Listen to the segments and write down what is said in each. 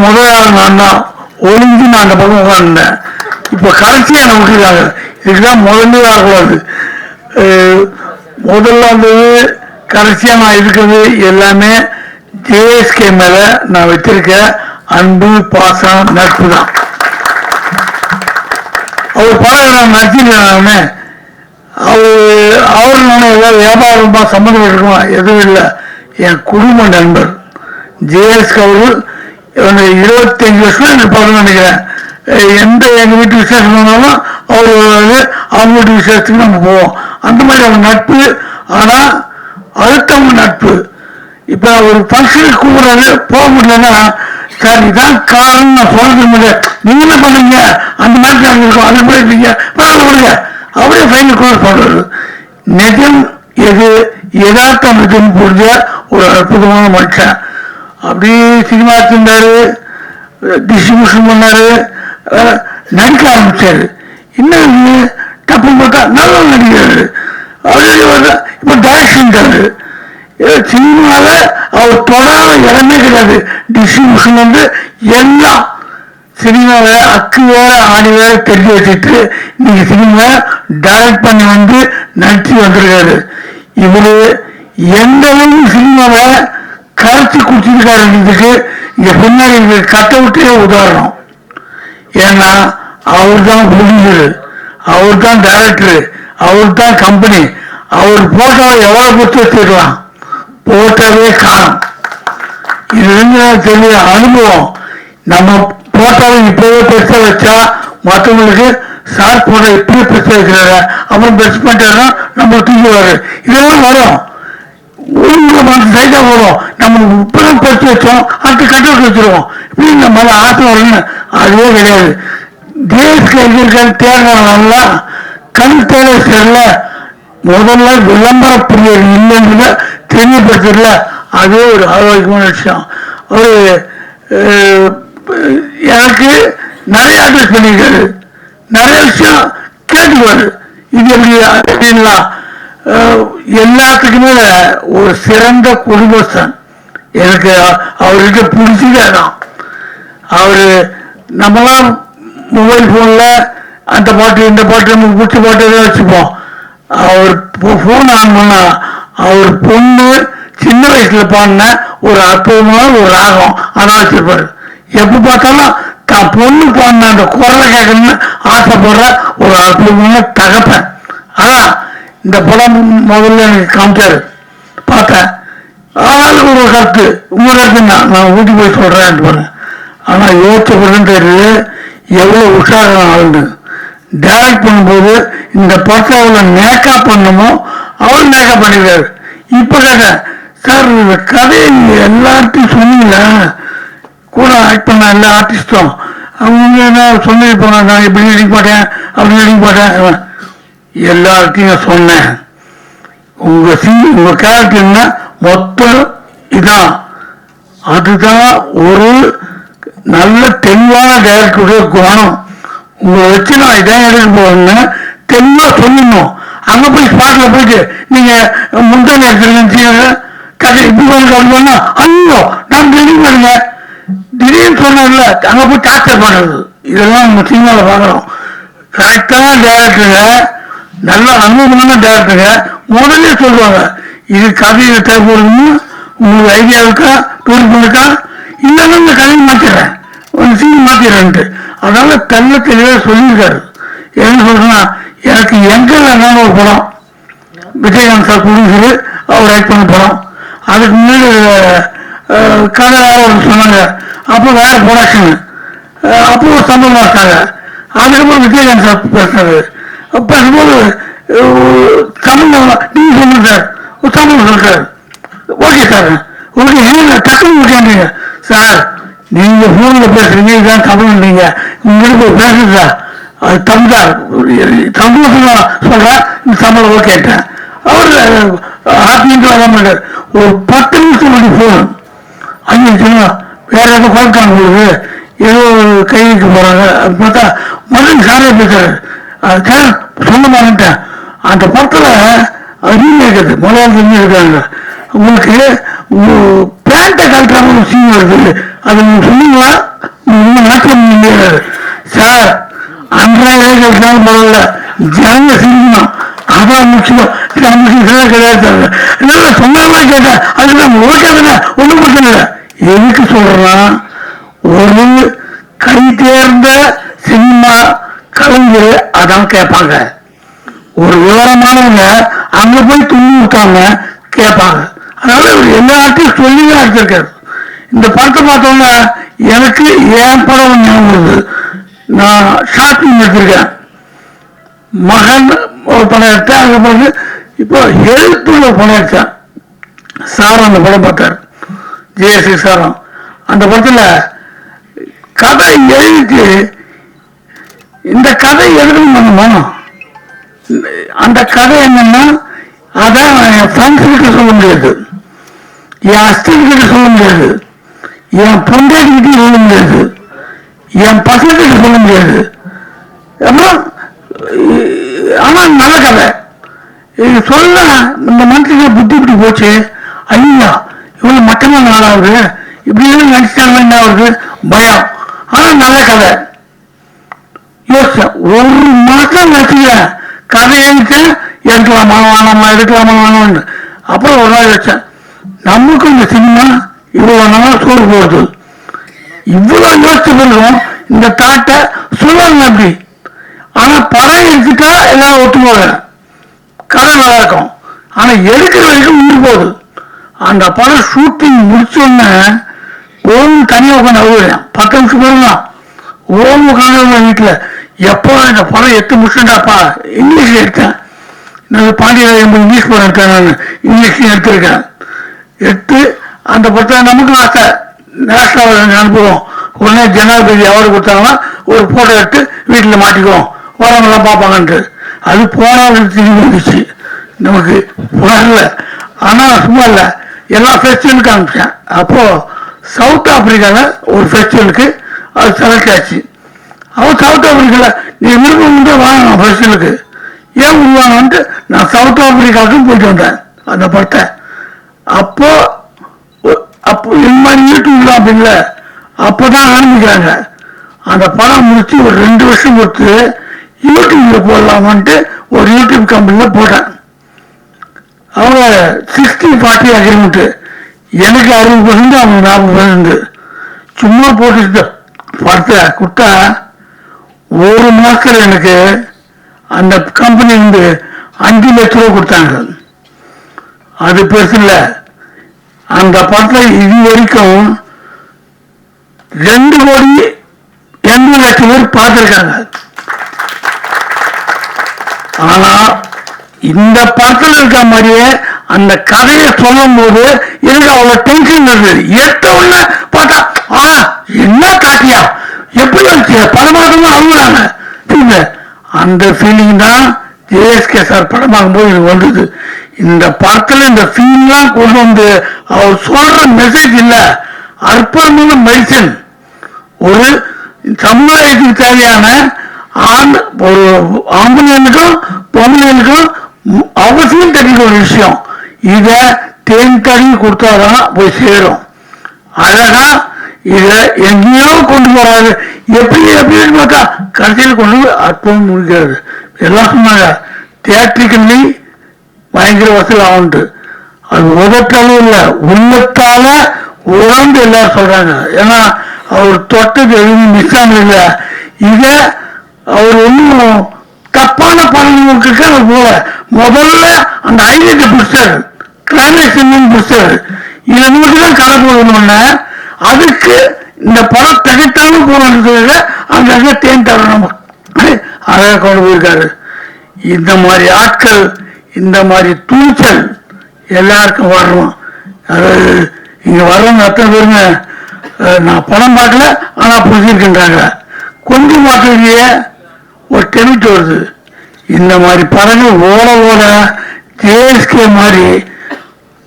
முதல் ஆள் நான் தான். ஒளிஞ்சு நான் அந்த பக்கம் உட்காந்துருந்தேன் இப்போ கடைசியாக என்ன விட்டுருக்காங்க இதுதான் முதல்ல ஆகக்கூடாது முதல்ல வந்தது கடைசியாக நான் இருக்கிறது எல்லாமே ஜேஎஸ்கே மேலே நான் வச்சிருக்க அன்பு பாசம் நட்பு தான். அவர் படம் நான் நடிச்சிருக்கானே அவர் அவர் நான் ஏதாவது வியாபாரமாக சம்மந்தப்பட்டிருக்கோம்? எதுவும் இல்லை. என் குடும்ப நண்பர். ஜேஎஸ்கே அவர்கள் இவங்க இருபத்தஞ்சு வருஷம் எனக்கு நினைக்கிறேன். எந்த எங்கள் வீட்டு விசேஷம் வந்தாலும் அவர் அவங்க வீட்டு விசேஷத்துக்கு நம்ம போவோம். அந்த மாதிரி அவங்க நட்பு. ஆனால் அடுத்தவங்க நட்பு. இப்போ ஒரு ஃபங்க்ஷனுக்கு கூப்பிடுறாரு போக முடியலன்னா சார் இதான் காரணம் நான் சொல்றது முடியல நீங்க என்ன பண்ணீங்க? அந்த மாதிரி நாங்கள் இருக்கோம் அந்த மாதிரி இருக்கீங்க. பரவாயில்ல விடுங்க அவரே ஃபைனல் கூட சொல்றாரு நிஜம் எது? யதார்த்தம் எதுன்னு புரிஞ்ச ஒரு அற்புதமான மனுஷன். அப்படியே சினிமா இருந்தாரு டிஸ்ட்ரிபியூஷன் பண்ணாரு நடிக்க ஆரம்பிச்சாரு. என்ன டப்பு பார்த்தா நல்லா நடிக்கிறாரு. அப்படியே இப்போ டைரக்ஷன் சினிமாவில் அவர் தொடாத இடமே கிடையாது. டிஸ்ட்ரிபியூஷன் வந்து எல்லாம் சினிமாவை அக்கு வேற ஆணி வேற தெரிஞ்சு வச்சுட்டு இன்னைக்கு சினிமா டைரக்ட் பண்ணி வந்து நடிச்சு வந்திருக்காரு. இவர் எந்த அளவுக்கு சினிமாவை கரைச்சி குடிச்சிருக்காருன்றதுக்கு இங்க பின்னாடி கட்ட விட்டே உதாரணம். ஏன்னா அவர் தான் ப்ரொடியூசர் அவர் தான் டைரக்டர் அவர் தான் கம்பெனி அவர் போட்டோவை எவ்வளவு கொடுத்து வச்சிருக்கலாம்? போட்டாவே காணும் இது வந்து தெரிய அனுபவம். நம்ம போட்டோவை இப்பவே பெருசாக வச்சா மற்றவங்களுக்கு சார் போட இப்படியே பெருசாக வைக்கிறாரு? அப்புறம் பெருசு பண்ணிட்டாருன்னா நம்ம தூக்கிடுவாரு. இதெல்லாம் வரும். ஊருக்கு மனசு சைடா வரும். நம்ம இப்பதான் பெருசு வச்சோம் அடுத்து கட்டவுட் வச்சிருவோம். இப்படி இந்த மேல ஆசை வரணும்னு அதுவே கிடையாது. தேசத்தில் எங்கிருக்காரு தேர்தலாம் கண் தேவை சரியில்ல முதல்ல விளம்பர பிரியர் இல்லைன்றத தெரியப்படுத்தல அதே ஒரு ஆரோக்கியமான விஷயம். ஒரு எனக்கு நிறைய அட்வைஸ் பண்ணியிருக்காரு. நிறைய விஷயம் கேட்டுக்குவாரு. இது எப்படி அப்படின்லாம் எல்லாத்துக்குமே ஒரு சிறந்த குடும்பஸ்தன். எனக்கு அவர்கிட்ட பிடிச்சதே தான் அவர் நம்மளாம் மொபைல் ஃபோனில் அந்த பாட்டு இந்த பாட்டு நமக்கு பிடிச்ச பாட்டு தான் வச்சுப்போம். அவர் ஃபோன் ஆன் பண்ணால் அவர் பொண்ணு சின்ன வயசில் பாடின ஒரு அற்புதமான ஒரு ராகம் அதான் வச்சுருப்பார். எப்போ பார்த்தாலும் தான் பொண்ணு பாடின அந்த குரலை கேட்கணும்னு ஆசைப்படுற ஒரு அற்புதமான தகப்பன். இந்த படம் முதல்ல எனக்கு காமிச்சாரு பார்த்தேன் ஆனாலும் ஒரு கருத்து. உங்க நான் நான் ஊட்டி போய் சொல்கிறேன் போனேன் ஆனால் யோசிச்ச பிறகு தெரியுது எவ்வளோ உற்சாகம் ஆகுது டேரக்ட் பண்ணும்போது இந்த படத்தை எவ்வளோ நேக்கா பண்ணணுமோ அவர் நேக்கா பண்ணிருக்காரு இப்போ கேட்டேன் சார் இந்த கதையை நீங்க எல்லார்ட்டையும் சொன்னீங்களே கூட ஆக்ட் பண்ண எல்லா ஆர்டிஸ்டும் அவங்க என்ன சொல்லியிருப்பாங்க நான் இப்படி நடிக்க மாட்டேன் அப்படி நடிக்க மாட்டேன் எல்லார்ட்டையும் சொன்னேன். உங்க சி உங்க கேரக்டர்னா மொத்தம் இதான். அதுதான் ஒரு நல்ல தெளிவான டைரக்டருடைய குணம். உங்களை வச்சு நான் இதான் எடுக்க போறேன்னு தெளிவாக சொல்லணும். அங்கே போய் ஸ்பாட்ல போயிட்டு நீங்க முந்தைய எடுத்துருங்க கதை இப்படி பண்ணி அப்படி பண்ணா ஐயோ நான் திடீர்னு பண்ணுங்க திடீர்னு சொன்னதில்ல அங்கே போய் டார்ச்சர் பண்ணுறது இதெல்லாம் நம்ம சினிமாவில் பார்க்குறோம். கரெக்டான டேரக்டரை நல்ல அனுபவமான டேரக்டருங்க முதல்ல சொல்லுவாங்க இது கதையை தேவைப்படுதுன்னு உங்களுக்கு ஐடியா இருக்கா விருப்பம் இருக்கா இல்லைன்னா இந்த கதையை மாற்றிடுறேன் ஒரு சீன் மாற்றிடுறேன்ட்டு அதனால தெல்ல தெளிவாக சொல்லியிருக்காரு. என்ன சொல்றேன்னா எனக்கு எங்கே வேணாலும் ஒரு படம் விஜயகாந்த் சார் ப்ரொடியூசரு அவர் ஆக்ட் பண்ண படம். அதுக்கு முன்னாடி கதை சொன்னாங்க. அப்போ வேற ப்ரொடக்ஷன் அப்போ ஒரு சம்பளம் இருக்காங்க அதுக்கப்புறம் விஜயகாந்த் சார் பேசுறாரு அப்ப பேசும்போது சொல்லுங்க சார் ஒரு ஓகே சார் ஓகே ஏங்க டக்குனு கேட்டீங்க சார் நீங்க போன்ல பேசுறீங்க இதான் தமிழ் நீங்க உங்களுக்கு பேசுறது சார் அது தமிழா சந்தோஷமா சொல்றேன் இந்த சம்பளம் ஓகேட்டேன் அவர் ஹாப்பின்ட்டு ஒரு பத்து நிமிஷம் ஃபோன் போன் அஞ்சு நிமிஷம் வேற ஏதோ குழக்காங்க உங்களுக்கு ஏதோ கை வைக்க போறாங்க அது பார்த்தா மறுபடியும் சாரே பேசுறாரு அது சார் சொல்ல மாட்டேன் அந்த படத்துல ரீமேக் அது மலையாளத்துல இருக்காங்க உங்களுக்கு பேண்ட்டை கழட்டுறாங்க ஒரு சீன் வருது அது நீங்க சொன்னீங்களா சொல்றாரு சார் அன்றாயிரம் இருந்தாலும் பரவாயில்ல ஜனங்க சிரிக்கணும். அதான் முக்கியம் இதெல்லாம் கிடையாது சார். இல்லை சொன்னாலும் கேட்டேன் அது நம்ம ஓகே ஒன்றும் பிரச்சனை இல்லை எதுக்கு சொல்றான் ஒரு கை தேர்ந்த சினிமா கலைஞர் அதான் கேட்பாங்க. ஒரு விவரமானவங்க அங்க போய் துணி விட்டாங்க கேட்பாங்க. அதனால இவர் எல்லார்ட்டையும் சொல்லி தான் எடுத்திருக்காரு. இந்த படத்தை பார்த்தோன்னா எனக்கு என் படம் ஞாபகம் நான் ஷாப்பிங் எடுத்திருக்கேன். மகன் ஒரு படம் எடுத்தேன். அதுக்கு பிறகு இப்போ எழுத்துள்ள படம் எடுத்தேன். சார் அந்த படம் பார்த்தார். ஜிஎஸ்டி சாரம் அந்த படத்துல கதை எழுதிட்டு இந்த கதை எழுதணும் பண்ணுமா அந்த கதை என்னன்னா அதான் என் ஃப்ரெண்ட்ஸ் கிட்ட சொல்ல முடியாது. என் அஸ்தி கிட்ட சொல்ல முடியாது. என் பொண்டாட்டிக்கிட்ட சொல்ல முடியாது. என் பசங்கிட்ட சொல்ல முடியாது. அப்புறம் நல்ல கதை. இது சொல்ல இந்த மனசுக்கு புத்தி இப்படி போச்சு. ஐயா இவ்வளோ மட்டமான நாளாவது இப்படி எல்லாம் நினைச்சாங்க என்ன ஆகுது? பயம். ஆனால் நல்ல கதை. யோசிச்சேன் ஒரு மாதம் வச்சுக்கிறேன் கதை எழுதிட்டேன் எடுக்கலாமா வேணாமா எடுக்கலாமா வேணாம்னு அப்புறம் ஒரு நாள் வச்சேன் நமக்கும் இந்த சினிமா இவ்வளோ நாள் சோறு போகுது இவ்வளோ யோசிச்ச பிறகும் இந்த தாட்டை சொல்லணும் அப்படி ஆனால் படம் எடுத்துட்டா எல்லாம் ஒத்துக்கோங்க கதை நல்லா இருக்கும். ஆனால் எடுக்கிற வரைக்கும் உயிர் போகுது. அந்த படம் ஷூட்டிங் முடிச்சோடனே ஓம் தனியாக உட்காந்து அழுகுறேன் பத்து நிமிஷம் போயிருந்தான் ஓம் உட்காந்து வீட்டில். எப்போ இந்த படம் எட்டு முடிச்சுட்டாப்பா இங்கிலீஷ்ல எடுத்தேன். நான் பாண்டியராஜன் எண்பது இங்கிலீஷ் படம் எடுத்தேன் நான். இங்கிலீஷ்லையும் எடுத்திருக்கேன். எடுத்து அந்த படத்தை நமக்கு ஆசை நேஷனல் அனுப்புவோம். உடனே ஜனாதிபதி அவார்டு கொடுத்தாங்கன்னா ஒரு போட்டோ எடுத்து வீட்டில் மாட்டிக்குவோம். வரவங்களாம் பார்ப்பாங்கன்ட்டு. அது போனால் திரும்பி வந்துச்சு. நமக்கு வரல ஆனால் சும்மா இல்லை. எல்லா ஃபெஸ்டிவலுக்கும் அனுப்பிச்சேன். அப்போது சவுத் ஆப்பிரிக்காவில் ஒரு ஃபெஸ்டிவலுக்கு அது செலக்ட் ஆச்சு. அவன் சவுத் ஆப்பிரிக்காவில் நீ விருப்பம் வந்து வாங்க ஃபெஸ்டிவலுக்கு ஏன் விடுவாங்கன்ட்டு நான் சவுத் ஆப்பிரிக்காவுக்கும் போயிட்டு வந்தேன். அந்த படத்தை. அப்போது அப்போ இந்த மாதிரி யூடியூப்ல அப்போ தான் ஆரம்பிக்கிறாங்க. அந்த படம் முடிச்சு ஒரு ரெண்டு வருஷம் கொடுத்து யூடியூப்ல போடலாமான்ட்டு ஒரு யூடியூப் கம்பெனியில் போட்டேன். அவங்க சிக்ஸ்டி ஃபார்ட்டி அக்ரிமெண்ட்டு எனக்கு அறுபது பர்சன்ட் அவங்க நாற்பது பர்சன்ட் சும்மா போட்டுட்டு படத்தை கொடுத்தா ஒரு மாதத்தில் எனக்கு அந்த கம்பெனி வந்து அஞ்சு லட்ச ரூபா கொடுத்தாங்க. அது பெருசு இல்லை. அந்த படத்தை இது வரைக்கும் ரெண்டு கோடி எண்பது லட்சம் பேர் பார்த்திருக்காங்க. ஆனா இந்த படத்துல இருக்க மாதிரியே அந்த கதையை சொல்லும் போது எனக்கு அவ்வளவு டென்ஷன் இருந்தது ஏத்த உடனே பார்த்தா ஆ என்ன காட்டியா? எப்படி இருந்துச்சு படமாகவும் அழுகுறாங்க. அந்த ஃபீலிங் தான் ஜேஎஸ்கே சார் படமாகும் போது எனக்கு வந்தது. இந்த படத்துல இந்த ஃபீல்லாம் கொண்டு வந்து அவர் சொல்ற மெசேஜ் இல்ல. அற்புதமான மெடிசன் ஒரு சமுதாயத்துக்கு தேவையான ஆண் ஒரு ஆம்பளைகளுக்கும் பொம்பளைகளுக்கும் அவசியம் தெரிஞ்ச ஒரு விஷயம். இத தேன் தழுவி கொடுத்தாதான் போய் சேரும். அழகா இத எங்கேயோ கொண்டு போறாரு. எப்படி எப்படின்னு பார்த்தா கடைசியில் கொண்டு போய் அற்புதம் முடிக்கிறது எல்லாம் சொன்னாங்க தியேட்ரிக்கல்லி பயங்கர வசூல் ஆகுன்ட்டு அது உதட்டாலும் இல்லை உள்ளத்தால உழந்து எல்லாரும் சொல்றாங்க. ஏன்னா அவர் தொட்டது எதுவும் மிஸ் இல்லை இத அவர் ஒன்றும் தப்பான படங்களுக்கு அவர் போல. முதல்ல அந்த ஹைலைட்டை பிடிச்சாரு. கிளைமேக்ஸ் பிடிச்சாரு. இதை மட்டும் தான் கதை போடணும்னா அதுக்கு இந்த படம் திகைத்தாலும் போகணுன்றதுக்காக அந்த இடத்துல தேன் தரணும். அழகாக கொண்டு போயிருக்காரு. இந்த மாதிரி ஆட்கள் இந்த மாதிரி துணிச்சல் எல்லாருக்கும் வர்றோம். அதாவது இங்கே வர்றவங்க அத்தனை பேருங்க நான் பணம் பார்க்கல ஆனால் புரிஞ்சிருக்கின்றாங்க. கொஞ்சம் மாத்திரையே ஒரு டெமிட் வருது. இந்த மாதிரி படங்கள் ஓட ஓட ஜேஎஸ்கே மாதிரி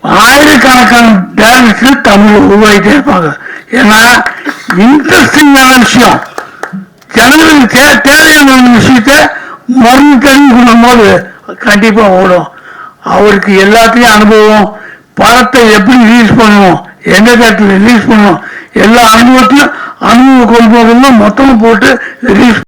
ஆயிரக்கணக்கான டேரக்டர் தமிழ் உருவாகிட்டே இருப்பாங்க. ஏன்னா இன்ட்ரெஸ்டிங்கான விஷயம். ஜனங்களுக்கு தே- தேவையான விஷயத்த மருந்து தெரிஞ்சு சொல்லும்போது கண்டிப்பாக ஓடும். அவருக்கு எல்லாத்தையும் அனுபவம். பணத்தை எப்படி ரிலீஸ் பண்ணுவோம் எந்த தேட்டரில் ரிலீஸ் பண்ணுவோம் எல்லா அனுபவத்தையும் அனுபவ போகணும் மொத்தமாக போட்டு ரிலீஸ்